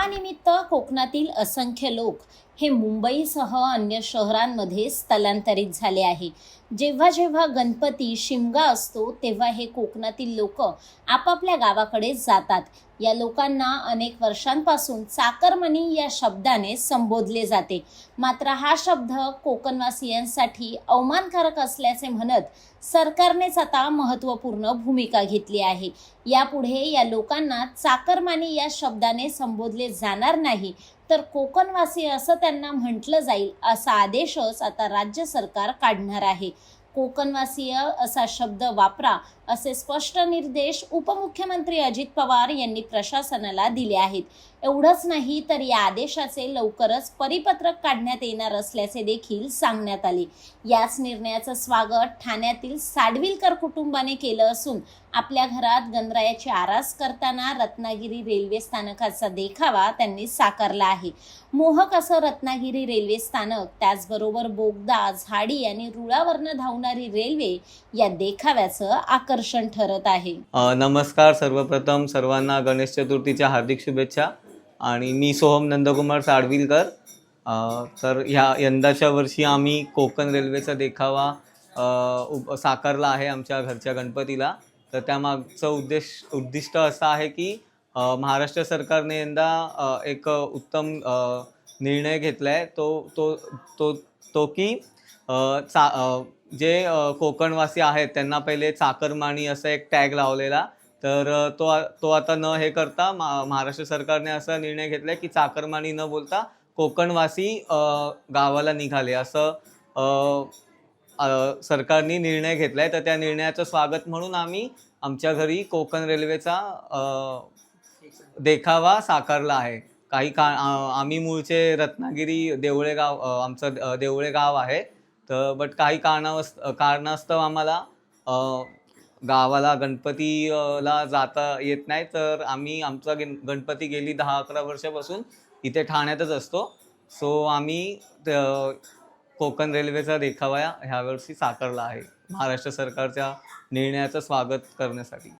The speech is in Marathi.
कामानिमित्त कोकणातील असंख्य लोक हे मुंबईसह अन्य शहरांमध्ये स्थलांतरित झाले आहे. जेव्हा जेव्हा गणपती शिमगा असतो तेव्हा हे कोकणातील लोक आपापल्या गावाकडे जातात. या लोकांना अनेक वर्षांपासून चाकरमनी या शब्दाने संबोधले जाते. मात्र हा शब्द कोकणवासियांसाठी अवमानकारक असल्याचे म्हणत सरकारनेच आता महत्त्वपूर्ण भूमिका घेतली आहे. यापुढे या लोकांना चाकरमानी या शब्दाने संबोधले जाणार नाही तर कोकणवासी असं त्यांना म्हटलं जाईल असा आदेशच आता राज्य सरकार काढणार आहे. कोकणवासीय असा शब्द वापरा असे स्पष्ट निर्देश उपमुख्यमंत्री अजित पवार यांनी प्रशासनाला दिले आहेत. एवढंच नाही तर या आदेशाचे लवकरच परिपत्रक काढण्यात येणार असल्याचे देखील सांगण्यात आले. याच निर्णयाचं स्वागत ठाण्यातील साडविलकर कुटुंबाने केलं असून आपल्या घरात गणरायाची आरास करताना रत्नागिरी रेल्वे स्थानकाचा देखावा त्यांनी साकारला आहे. मोहक असं रत्नागिरी रेल्वे स्थानक त्याचबरोबर बोगदा झाडी आणि रुळावरनं धावणारी रेल्वे या देखाव्याचं आकर्षण ठरत आहे. नमस्कार सर्वप्रथम सर्वांना गणेश चतुर्थीच्या हार्दिक शुभेच्छा. आणि मी सोहम नंदकुमार साडवीलकर. तर ह्या यंदाच्या वर्षी आम्ही कोकण रेल्वेचा देखावा उप- साकारला आहे आमच्या घरच्या गणपतीला. तर त्यामागचं उद्देश उद्दिष्ट असं आहे की महाराष्ट्र सरकारने यंदा एक उत्तम निर्णय घेतला आहे तो तो तो तो की चा जे कोकणवासी आहेत त्यांना पहिले चाकरमाणी असं एक टॅग लावलेला. तर तो तो आता न हे करता मा महाराष्ट्र सरकारने असा निर्णय घेतला की चाकरमानी न बोलता कोकणवासी गावाला निघाले. असं सरकारने निर्णय घेतला आहे तर त्या निर्णयाचं स्वागत म्हणून आम्ही आमच्या घरी कोकण रेल्वेचा देखावा साकारला आहे. काही का आम्ही मूळचे रत्नागिरी देवळे गाव आमचं देवळे गाव आहे. तर बट काही कारणावस्त कारणास्तव आम्हाला गावाला गणपतीला जाता येत नाही तर आम्ही आमचा गण गणपती गेली दहा अकरा वर्षापासून इथे ठाण्यातच असतो. सो आम्ही कोकण रेल्वेचा देखावा ह्यावर्षी साकारला आहे महाराष्ट्र सरकारच्या निर्णयाचं स्वागत करण्यासाठी.